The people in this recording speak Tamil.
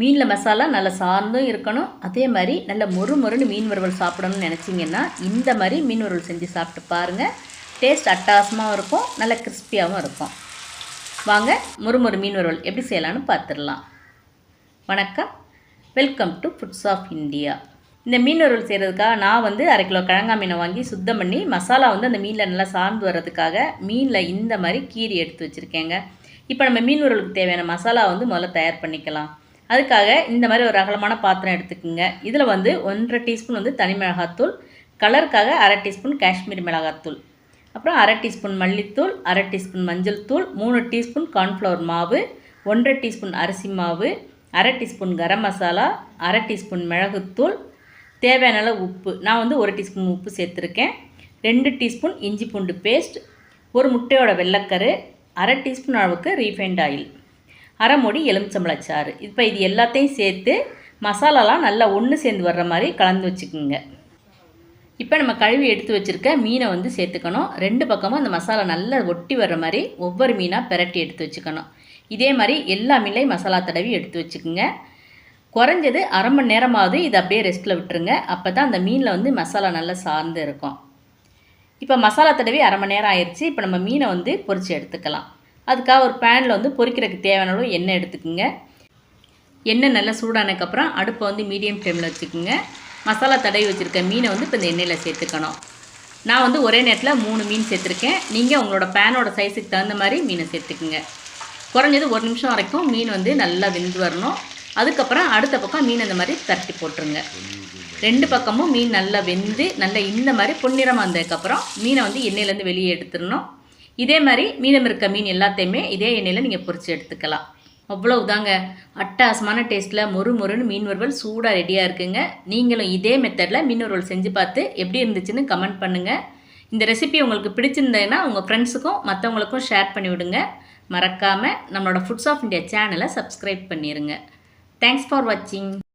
மீனில் மசாலா நல்லா சார்ந்தும் இருக்கணும். அதே மாதிரி நல்ல மொறு மொறுன்னு மீன் வறுவல் சாப்பிடணும்னு நினச்சிங்கன்னா இந்த மாதிரி மீன் வறுவல் செஞ்சு சாப்பிட்டு பாருங்கள் டேஸ்ட் அட்டாசமாகவும் இருக்கும் நல்ல கிறிஸ்பியாகவும் இருக்கும். வாங்க முறுமுறு மீன் வறுவல் எப்படி செய்யலாம்னு பார்த்துடலாம். வணக்கம். Welcome to foods of India இந்த மீன் வறுவல் செய்கிறதுக்காக நான் வந்து அரை கிலோ கிழங்கா மீனை வாங்கி சுத்தம் பண்ணி மசாலா வந்து அந்த மீனில் நல்லா சார்ந்து வர்றதுக்காக மீனில் இந்த மாதிரி கீரி எடுத்து வச்சுருக்கேங்க. இப்போ நம்ம மீன் வறுவலுக்கு தேவையான மசாலா வந்து முதல்ல தயார் பண்ணிக்கலாம். அதுக்காக இந்த மாதிரி ஒரு அகலமான பாத்திரம் எடுத்துக்கோங்க. இதில் வந்து ஒன்றரை டீஸ்பூன் வந்து தனி மிளகாத்தூள் கலருக்காக அரை டீஸ்பூன் காஷ்மீரி மிளகாத்தூள். அப்புறம் அரை டீஸ்பூன் மல்லித்தூள் அரை டீஸ்பூன் மஞ்சள் தூள் மூணு டீஸ்பூன் கார்ன்ஃப்ளவர் மாவு ஒன்றரை டீஸ்பூன் அரிசி மாவு அரை டீஸ்பூன் கரம் மசாலா அரை டீஸ்பூன் மிளகுத்தூள் தேவையான அளவு உப்பு. நான் வந்து ஒரு டீஸ்பூன் உப்பு சேர்த்துருக்கேன். ரெண்டு டீஸ்பூன் இஞ்சி பூண்டு பேஸ்ட் ஒரு முட்டையோட வெள்ளைக்கரு அரை டீஸ்பூன் அளவுக்கு ரீஃபைண்ட் ஆயில். அரைமுடி எலுமிச்சம்பழச்சாறு இப்போ இது எல்லாத்தையும் சேர்த்து மசாலாலாம் நல்லா ஒன்று சேர்ந்து வர்ற மாதிரி கலந்து வச்சுக்கோங்க. இப்போ நம்ம கழுவி எடுத்து வச்சுருக்க மீனை வந்து சேர்த்துக்கணும். ரெண்டு பக்கமும் அந்த மசாலா நல்லா ஒட்டி வர்ற மாதிரி ஒவ்வொரு மீனாக பிரட்டி எடுத்து வச்சுக்கணும். இதே மாதிரி எல்லா மீனையும் மசாலா தடவி எடுத்து வச்சுக்கோங்க. குறைஞ்சது அரை மணி நேரமாவது இதை அப்படியே ரெஸ்ட்டில் விட்டுருங்க. அப்போ தான் அந்த மீனில் வந்து மசாலா நல்லா சார்ந்து இருக்கும். இப்போ மசாலா தடவி அரை மணி நேரம் ஆயிடுச்சு இப்போ நம்ம மீனை வந்து பொறிச்சு எடுத்துக்கலாம். அதுக்காக ஒரு பேனில் வந்து பொரிக்கிறதுக்கு தேவையான அளவு எண்ணெய் எடுத்துக்கோங்க. எண்ணெய் நல்லா சூடானதுக்கப்புறம் அடுப்பை வந்து மீடியம் ஃப்ளேமில் வச்சுக்கோங்க. மசாலா தடவி வச்சுருக்க மீனை வந்து இப்போ இந்த எண்ணெயில் சேர்த்துக்கணும். நான் வந்து ஒரே நேரத்தில் மூணு மீன் சேர்த்துருக்கேன். நீங்கள் உங்களோட பேனோட சைஸுக்கு தகுந்த மாதிரி மீனை சேர்த்துக்குங்க. குறைஞ்சது ஒரு நிமிஷம் வரைக்கும் மீன் வந்து நல்லா வெந்து வரணும். அதுக்கப்புறம் அடுத்த பக்கம் மீன் இந்த மாதிரி தட்டி போட்டுருங்க. ரெண்டு பக்கமும் மீன் நல்லா வெந்து நல்லா இந்த மாதிரி பொன்னிறமாக வந்ததுக்கப்புறம் மீனை வந்து எண்ணெயிலேருந்து வெளியே எடுத்துடணும். இதே மாதிரி மீதம் இருக்க மீன் எல்லாத்தையுமே இதே எண்ணெயில் நீங்கள் பொரித்து எடுத்துக்கலாம். அவ்வளவுதாங்க. அட்டாசமான டேஸ்ட்டில் மொறு மொறுன்னு மீன் வறுவல் சூடாக ரெடியாக இருக்குங்க. நீங்களும் இதே மெத்தடில் மீன் வறுவல் செஞ்சு பார்த்து எப்படி இருந்துச்சுன்னு கமெண்ட் பண்ணுங்கள் இந்த ரெசிபி உங்களுக்கு பிடிச்சிருந்ததுன்னா உங்கள் ஃப்ரெண்ட்ஸுக்கும் மற்றவங்களுக்கும் ஷேர் பண்ணிவிடுங்க மறக்காமல் நம்மளோட ஃபுட்ஸ் ஆஃப் இந்தியா சேனலை சப்ஸ்கிரைப் பண்ணிடுங்க தேங்க்ஸ் ஃபார் வாட்சிங்